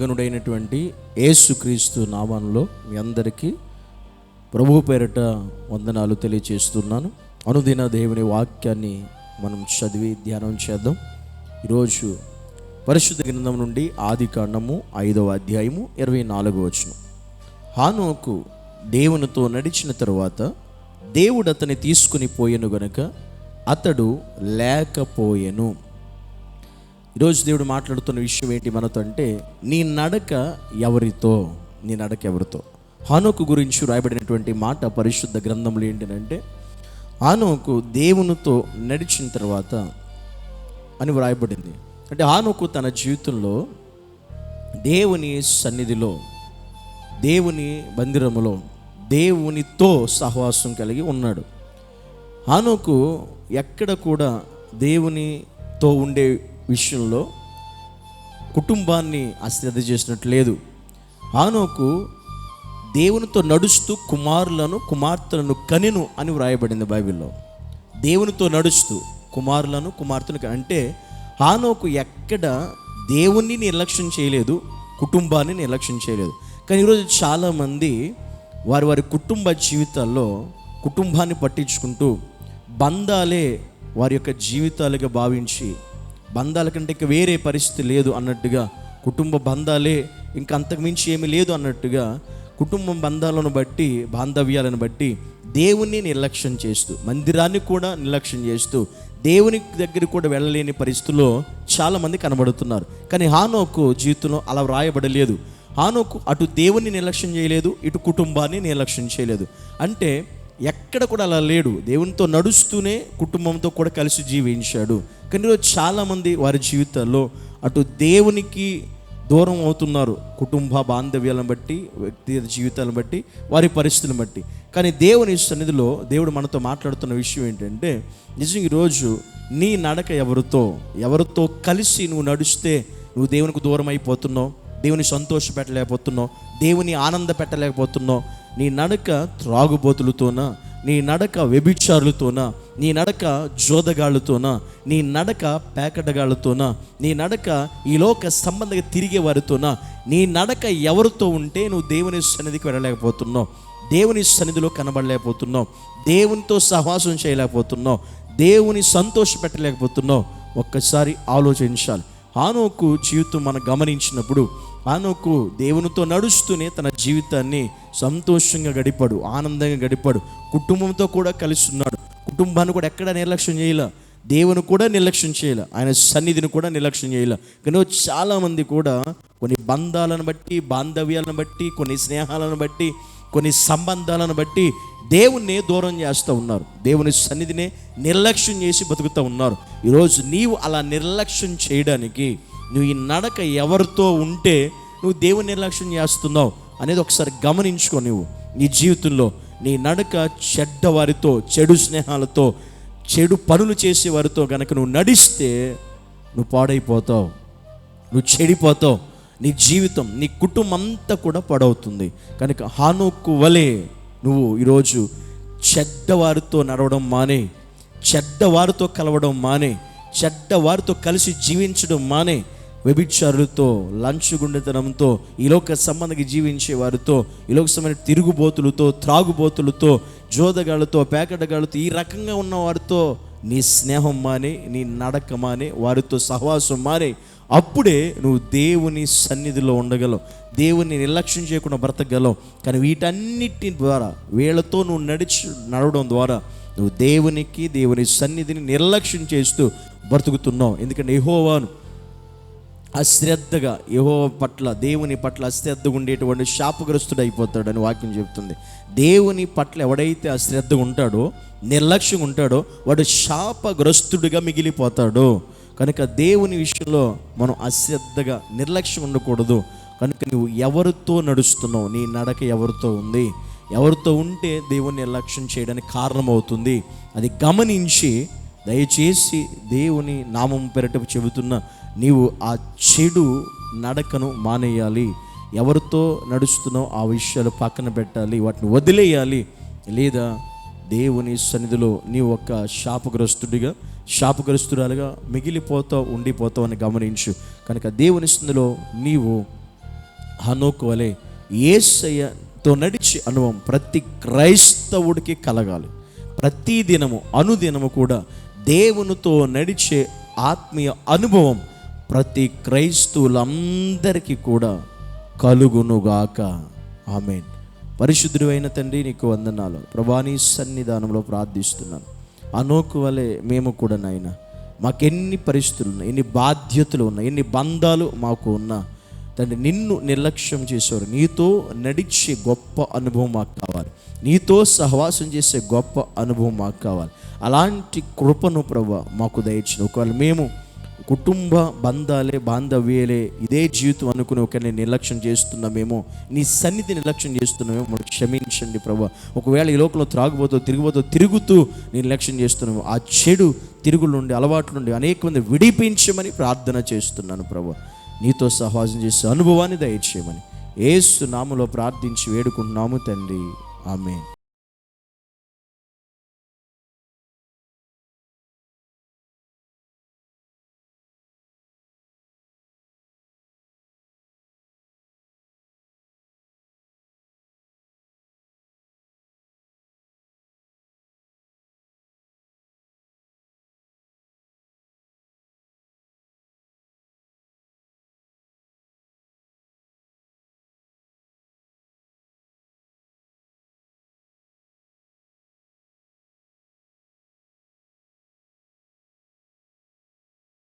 మహాగణుడైనటువంటి యేసుక్రీస్తు నామంలో మీ అందరికీ ప్రభు పేరిట వందనాలు తెలియచేస్తున్నాను. అనుదిన దేవుని వాక్యాన్ని మనం చదివి ధ్యానం చేద్దాం. ఈరోజు పరిశుద్ధ గ్రంథం నుండి ఆది కాండము ఐదవ అధ్యాయము ఇరవై నాలుగో వచనం. హానోకు దేవునితో నడిచిన తరువాత దేవుడు అతని తీసుకుని పోయెను గనుక అతడు లేకపోయెను. ఈరోజు దేవుడు మాట్లాడుతున్న విషయం ఏంటి మనతో అంటే నీ నడక ఎవరితో? నీ నడక ఎవరితో? హానోకు గురించి రాయబడినటువంటి మాట పరిశుద్ధ గ్రంథంలో ఏంటంటే హానోకు దేవునితో నడిచిన తర్వాత అని వ్రాయబడింది. అంటే హానోకు తన జీవితంలో దేవుని సన్నిధిలో దేవుని మందిరములో దేవునితో సహవాసం కలిగి ఉన్నాడు. హానోకు ఎక్కడ కూడా దేవునితో ఉండే విషయంలో కుటుంబాన్ని అశ్రద్ధ చేసినట్టు లేదు. హానోకు దేవునితో నడుస్తూ కుమారులను కుమార్తెలను కనెను అని వ్రాయబడింది బైబిల్లో. దేవునితో నడుస్తూ కుమారులను కుమార్తెను అంటే హానోకు ఎక్కడ దేవుణ్ణి నిర్లక్ష్యం చేయలేదు కుటుంబాన్ని నిర్లక్ష్యం చేయలేదు. కానీ ఈరోజు చాలామంది వారి వారి కుటుంబ జీవితాల్లో కుటుంబాన్ని పట్టించుకుంటూ బంధాలే వారి యొక్క జీవితాలుగా భావించి బంధాల కంటే ఇంకా వేరే పరిస్థితి లేదు అన్నట్టుగా కుటుంబ బంధాలే ఇంకా అంతకుమించి ఏమీ లేదు అన్నట్టుగా కుటుంబం బంధాలను బట్టి బాంధవ్యాలను బట్టి దేవుణ్ణి నిర్లక్ష్యం చేస్తూ మందిరాన్ని కూడా నిర్లక్ష్యం చేస్తూ దేవుని దగ్గర కూడా వెళ్ళలేని పరిస్థితుల్లో చాలామంది కనబడుతున్నారు. కానీ హానోకు జీవితంలో అలా వ్రాయబడలేదు. హానోకు అటు దేవుణ్ణి నిర్లక్ష్యం చేయలేదు ఇటు కుటుంబాన్ని నిర్లక్ష్యం చేయలేదు. అంటే ఎక్కడ కూడా అలా లేడు. దేవునితో నడుస్తూనే కుటుంబంతో కూడా కలిసి జీవించాడు. కానీ ఈరోజు చాలామంది వారి జీవితాల్లో అటు దేవునికి దూరం అవుతున్నారు. కుటుంబ బాంధవ్యాలను బట్టి వ్యక్తి జీవితాలను బట్టి వారి పరిస్థితులను బట్టి. కానీ దేవుని సన్నిధిలో దేవుడు మనతో మాట్లాడుతున్న విషయం ఏంటంటే నిజంగా ఈరోజు నీ నడక ఎవరితో ఎవరితో కలిసి నువ్వు నడిస్తే నువ్వు దేవునికి దూరం అయిపోతున్నావు. దేవుని సంతోష పెట్టలేకపోతున్నావు దేవుని ఆనంద పెట్టలేకపోతున్నావు నీ నడక త్రాగుబోతులతోనా? నీ నడక వ్యభిచారులతోనా? నీ నడక జోదగాళ్ళతోనా? నీ నడక పేకటగాళ్ళతోనా? నీ నడక ఈ లోక సంబంధంగా తిరిగే వారితోనా నీ నడక ఎవరితో ఉంటే నువ్వు దేవుని సన్నిధికి వెళ్ళలేకపోతున్నావు? దేవుని సన్నిధిలో కనబడలేకపోతున్నావు? దేవునితో సహవాసం చేయలేకపోతున్నావు? దేవుని సంతోష పెట్టలేకపోతున్నావు? ఒక్కసారి ఆలోచించాలి. హానోకు జీవితం మనం గమనించినప్పుడు హానోకు దేవునితో నడుస్తూనే తన జీవితాన్ని సంతోషంగా గడిపాడు ఆనందంగా గడిపాడు కుటుంబంతో కూడా కలిసి ఉన్నాడు కుటుంబాన్ని కూడా ఎక్కడ నిర్లక్ష్యం చేయలే? దేవుని కూడా నిర్లక్ష్యం చేయలే. ఆయన సన్నిధిని కూడా నిర్లక్ష్యం చేయలే. కానీ చాలామంది కూడా కొన్ని బంధాలను బట్టి బాంధవ్యాలను బట్టి కొన్ని స్నేహాలను బట్టి కొన్ని సంబంధాలను బట్టి దేవుణ్ణి దూరం చేస్తూ ఉన్నారు. దేవుని సన్నిధిని నిర్లక్ష్యం చేసి బతుకుతూ ఉన్నారు. ఈరోజు నీవు అలా నిర్లక్ష్యం చేయడానికి నువ్వు ఈ నడక ఎవరితో ఉంటే నువ్వు దేవుని నిర్లక్ష్యం చేస్తున్నావు అనేది ఒకసారి గమనించుకో నువ్వు. నీ జీవితంలో నీ నడక చెడ్డ వారితో చెడు స్నేహాలతో చెడు పనులు చేసే వారితో గనక నువ్వు నడిస్తే నువ్వు పాడైపోతావు. నువ్వు చెడిపోతావు. నీ జీవితం నీ కుటుంబం అంతా కూడా పడవుతుంది. కనుక హానుకు వలె నువ్వు ఈరోజు చెడ్డవారితో నడవడం మానే చెడ్డవారితో కలవడం మానే చెడ్డవారితో కలిసి జీవించడం మానే వ్యభిచారులతో లంచుగుండెతనంతో ఈ లోక సంబంధికి జీవించే వారితో ఈ లోక సంబంధించిన తిరుగుబోతులతో త్రాగుబోతులతో జోదగాళ్ళతో పేకటగాళ్ళతో ఈ రకంగా ఉన్న వారితో నీ స్నేహం మానే నీ నడక మానే వారితో సహవాసం మానే అప్పుడే నువ్వు దేవుని సన్నిధిలో ఉండగలవు. దేవుని నిర్లక్ష్యం చేయకుండా బ్రతకగలవు. కానీ వీటన్నిటి ద్వారా వీళ్ళతో నువ్వు నడిచి నడవడం ద్వారా నువ్వు దేవునికి దేవుని సన్నిధిని నిర్లక్ష్యం చేస్తూ బ్రతుకుతున్నావు. ఎందుకంటే యెహోవాను అశ్రద్ధగా యహో పట్ల దేవుని పట్ల అశ్రద్ధగా ఉండేటువంటి శాపగ్రస్తుడు అయిపోతాడని వాక్యం చెప్తుంది. దేవుని పట్ల ఎవడైతే అశ్రద్ధగా ఉంటాడో నిర్లక్ష్యంగా ఉంటాడో వాడు శాపగ్రస్తుడిగా మిగిలిపోతాడు. కనుక దేవుని విషయంలో మనం అశ్రద్ధగా నిర్లక్ష్యం ఉండకూడదు కనుక నువ్వు ఎవరితో నడుస్తున్నావు నీ నడక ఎవరితో ఉంది? ఎవరితో ఉంటే దేవుని నిర్లక్ష్యం చేయడానికి కారణమవుతుంది? అది గమనించి దయచేసి దేవుని నామం పెరట చెబుతున్న నీవు ఆ చెడు నడకను మానేయాలి. ఎవరితో నడుస్తున్నావు ఆ విషయాలు పక్కన పెట్టాలి. వాటిని వదిలేయాలి. లేదా దేవుని సన్నిధిలో నీ ఒక్క శాపగ్రస్తుడిగా శాపగ్రస్తురాలుగా మిగిలిపోతావు ఉండిపోతావు అని గమనించు. కనుక దేవుని సన్నిధిలో నీవు హనోకు వలె ఏసయ్యతో నడిచే అనుభవం ప్రతి క్రైస్తవుడికి కలగాలి. ప్రతి దినము అనుదినము కూడా దేవునితో నడిచే ఆత్మీయ అనుభవం ప్రతి క్రైస్తవులందరికీ కూడా కలుగునుగాక. ఆమెన్. పరిశుద్ధుడు అయిన తండ్రి నీకు వందనాలు. ప్రభాని సన్నిధానంలో ప్రార్థిస్తున్నాను. అనోకు వలె మేము కూడా నాయన మాకెన్ని పరిస్థితులు ఉన్నాయి ఎన్ని బాధ్యతలు ఉన్నాయి ఎన్ని బంధాలు మాకు ఉన్నా తండ్రి నిన్ను నిర్లక్ష్యం చేసేవారు. నీతో నడిచే గొప్ప అనుభవం మాకు కావాలి. నీతో సహవాసం చేసే గొప్ప అనుభవం మాకు కావాలి. అలాంటి కృపను ప్రభ మాకు దయచిన ఒకవేళ మేము కుటుంబ బంధాలే బాంధవ్యాలే ఇదే జీవితం అనుకుని ఒకరిని నిర్లక్ష్యం చేస్తున్నామేమో నీ సన్నిధి నిర్లక్ష్యం చేస్తున్నామేమో మనం క్షమించండి ప్రభు. ఒకవేళ ఈ లోకంలో త్రాగుబోతో తిరుగుబోతో తిరుగుతూ నిర్లక్ష్యం చేస్తున్నాము ఆ చెడు తిరుగుల నుండి అలవాట్ల నుండి అనేక మంది విడిపించమని ప్రార్థన చేస్తున్నాను ప్రభు. నీతో సహవాసం చేసే అనుభవాన్ని దయచేయమని. ఏసు నామలో ప్రార్థించి వేడుకుంటున్నాము తండ్రి. ఆమె